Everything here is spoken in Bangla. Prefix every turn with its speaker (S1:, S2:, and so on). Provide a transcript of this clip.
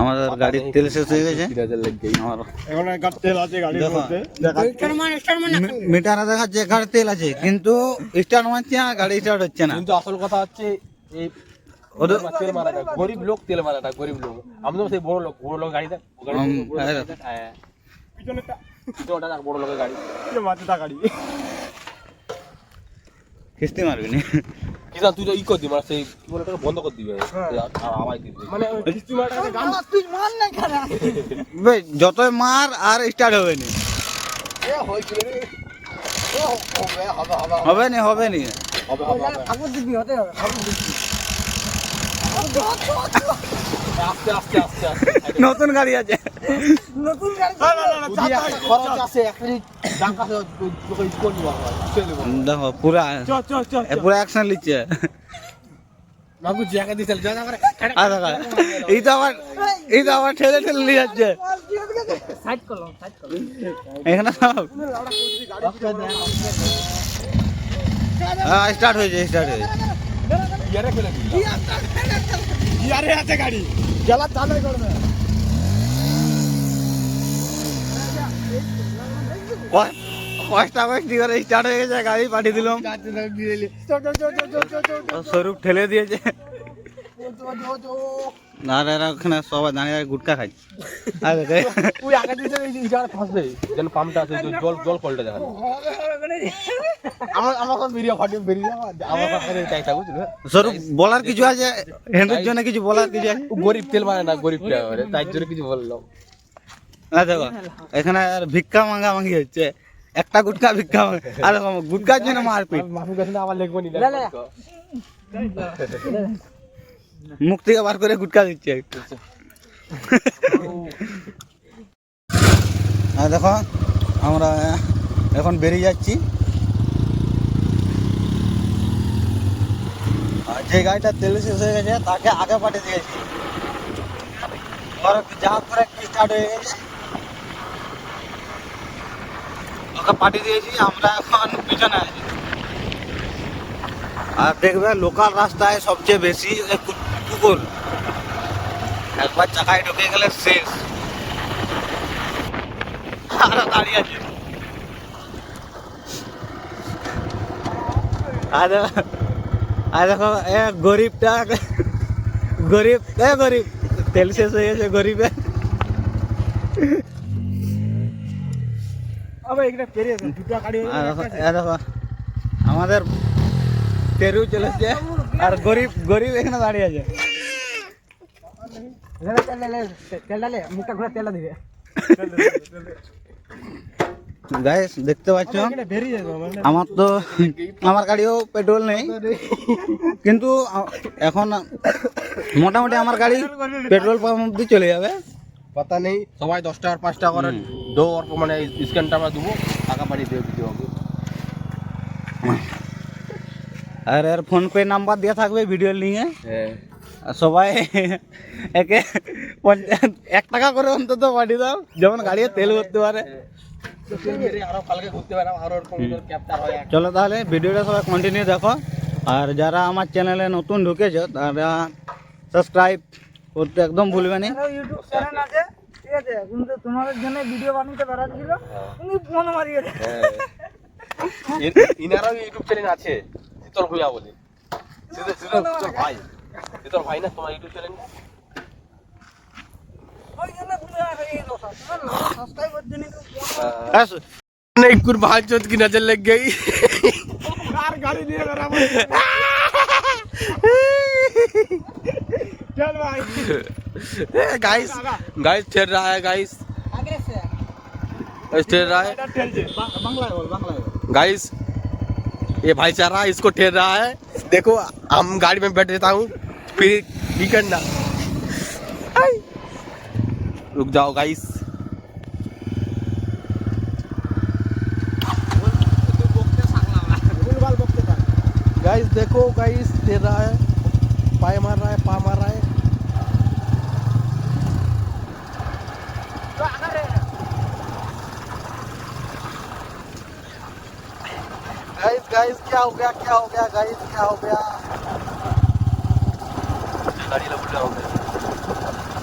S1: আমাদের গাড়ির তেল শেষ হয়ে গেছে। মিটারে দেখাচ্ছে গাড়ির তেল আছে কিন্তু স্টার্ট মারছে না গাড়ি স্টার্ট হচ্ছে না।
S2: কিন্তু আসল কথা হচ্ছে এই
S1: ওদের
S2: তেল মারাটা গরিব লোক তেল মারাটা গরিব লোক। আমি তো সেই বড় লোক বড় লোক গাড়ি
S1: হ্যাঁ।
S2: হ্যাঁ। বড় লোকের গাড়ি।
S1: কিস্তি মারবি নি?
S2: কিষান তুই তো ই কর দিবি মানে সেই কি বলে ওটাকে বন্ধ করে দিবি।
S3: হ্যাঁ।
S2: আর আওয়াজ দিবি।
S3: মানে মারাটাকে গান
S1: বে, যতই মার আর স্টার্ট হবে নি হবে নি হবে নি
S2: হবে। হবে। হবে আস্তে আস্তে আস্তে।
S1: নতুন গাড়ি আছে। দেখো পুরা পুরা অ্যাকশন
S2: জায়গা
S1: এই তো আবার এই তো আবার ঠেলে ঠেলে নিয়ে যাচ্ছে। এখানে সব। হ্যাঁ স্টার্ট হয়েছে স্টার্ট হয়েছে।
S2: ইয়ারে
S3: ইয়ারে আছে গাড়ি। গেলা চালে করবে।
S1: স্টার্ট হয়ে গেছে গাড়ি পাঠিয়ে দিলাম স্বরূপ ঠেলে দিয়েছে
S2: জল জল আমার আমার আমার কাছে তাই
S1: বলার কিছু আছে হেন্ডের জন্য কিছু বলার কিছু আছে
S2: গরিব তেল মানে না গরিব তাই জন্য কিছু বললাম
S1: না দেখো। এখানে আর ভিক্ষা মাঙ্গা মাঙ্গি হচ্ছে। একটা গুটকা ভিক্ষা আর দেখো, গুটকার জন্য মারপিট।
S2: আমার লেখবো নি
S1: মুখ থেকে বার করে গুটকা দিচ্ছে। আর দেখো আমরা এখন বেরিয়ে যাচ্ছি। আর যে গাড়িটা তেল শেষ হয়ে গেছে তাকে আগে পাঠিয়ে দিয়েছি। যা করে স্টার্ট হয়ে গেছে। ওকে পাঠিয়ে দিয়েছি আমরা এখন পিছনে আছি আর দেখবে লোকাল রাস্তায় সবচেয়ে বেশি এ কু- কুকুর একবার চাকায় ঢুকে গেলে শেষ আরও দাঁড়িয়ে আছে আর দেখো আর দেখো এ গরিবটা গরিব এ গরিব তেল শেষ হয়ে গেছে গরিবের আমাদের তেরু চলেছে আর গরিব গরিব এখানে দাঁড়িয়ে আছে। গাইস দেখতে পাচ্ছ? আমার তো আমার গাড়িও পেট্রোল নেই। কিন্তু এখন মোটামুটি আমার গাড়ি পেট্রোল পাম্প অব্দি চলে যাবে।
S2: পাতা নেই সবাই দশ টাকা পাঁচ টাকা করে দো অল্প মানে স্ক্যানটা আমরা দেবো টাকা পাঠিয়ে দেবো দিতে হবে
S1: আর এর ফোন পে নাম্বার দেওয়া থাকবে ভিডিও লিঙ্কে
S2: হ্যাঁ
S1: আর সবাই একে পঞ্চাশ এক টাকা করে অন্তত পাঠিয়ে দাও যেমন গাড়ি তেল করতে পারে
S2: আরও কালকে ঘুরতে পারে আরও এরকম ক্যাপ্টার হয়
S1: চলো তাহলে ভিডিওটা সবাই কন্টিনিউ দেখো আর যারা আমার চ্যানেলে নতুন ঢুকেছো তারা সাবস্ক্রাইব করতে একদম ভুলবে না
S4: ইউটিউব চ্যানেল আছে ঠিক আছে কিন্তু তোমাদের জন্য ভিডিও বানাতে পারাচ্ছিল তুমি ফোন মারিয়ে দে
S2: হ্যাঁ ইনারও ইউটিউব চ্যানেল আছে শীতল ভুইয়া বলে শীতল শীতল শীতল ভাই শীতল ভাই না তোমার ইউটিউব চ্যানেল
S4: ওই জন্য তুমি আর এই দশা সাবস্ক্রাইব করতে নি
S1: আস-
S2: नहीं कुछ भाग चौथ की नजर लग गई
S3: কার গাড়ি নিয়ে বেরাবো চল ভাই
S2: गाइस गाइस ठहर रहा है गाइस ठेर रहा है.
S1: गाइस ये भाई
S2: चल रहा है इसको ठेर रहा है. देखो, हम गाड़ी में बैठ देता हूँ. फिर बिकना रुक जाओ गाइस गाइस देखो गाइस ठेर रहा है. पाए मार रहा है पा मार रहा है. गाइस गाइस क्या हो गया, क्या हो गया गाइस क्या हो गया? गाड़ी लपटा हो गया